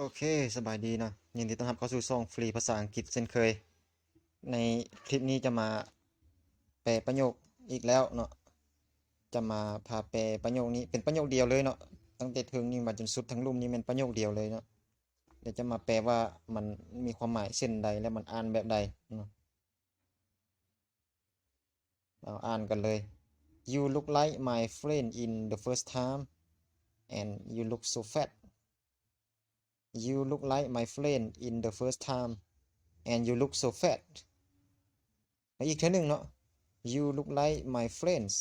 โอเค สบายดีเนาะยินดีต้อนรับเข้าสู่ช่องฟรีภาษาอังกฤษเช่นเคย ในคลิปนี้จะมาแปลประโยคอีกแล้วเนาะจะมาพาแปลประโยคนี้เป็นประโยคเดียวเลยเนาะตั้งแต่ถึงนี่มาจนสุดทั้งรุ่มนี้เป็นประโยคเดียวเลยเนาะเดี๋ยวจะมาแปลว่ามันมีความหมายเช่นใดและมันอ่านแบบใดเนาะเราอ่านกันเลย You look like my friend in the first time and you look so fat You look like my friend in the first time and you look so fat อีกเท่านึงเนาะ You look like my friends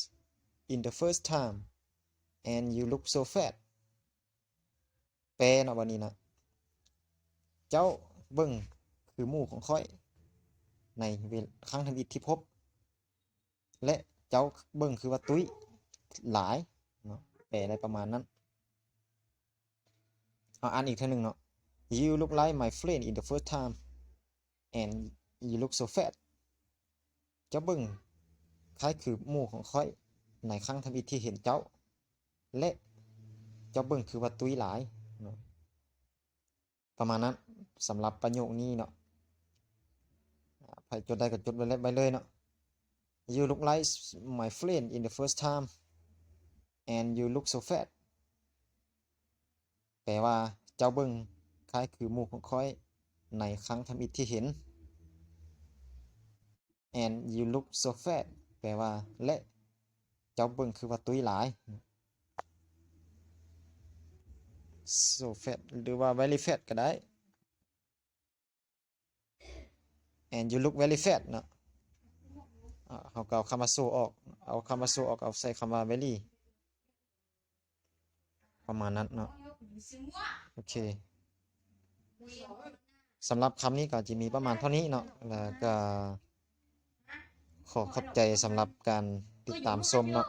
in the first time and you look so fat แปลนะวันนี้นะ เจ้าเบิ่งคือหมู่ของค่อย ในเวลครั้งทวิตที่พบ และเจ้าเบิ่งคือว่าตุ้ยหลายเนาะแปลอะไรประมาณนั้น เอาอ่านอีกเท่านึงเนาะ You look like my friend in the first time and you look so fat เจ้าเบิ่งคล้ายคือหมู่ของค่อยในครั้งทวิตที่เห็นเจ้า และเจ้าเบิ่งคือว่าตุ้ยหลายประมาณนั้นสำหรับประโยคนี้เนาะอ่าใครจดได้ก็จดไว้เลยไว้เลยเนาะ You look like my friend in the first time and you look so fat แปลว่าเจ้าเบิ่ง คล้ายคือหมู่ของค่อยในครั้งทำอิฐที่เห็น and you look so fat แปลว่า และ เจ้าเบิ่งคือว่าตุ้ยหลาย so fat หรือว่า very fat ก็ได้ and you look very fat เนาะเขาเอาคำว่า so ออก เอาคำว่า so ออก เอาใส่คำว่า very ประมาณนั้นเนาะ โอเค สำหรับคำนี้ก็จะมีประมาณเท่านี้เนาะแล้วก็ขอขอบใจสำหรับการติดตามชมเนาะ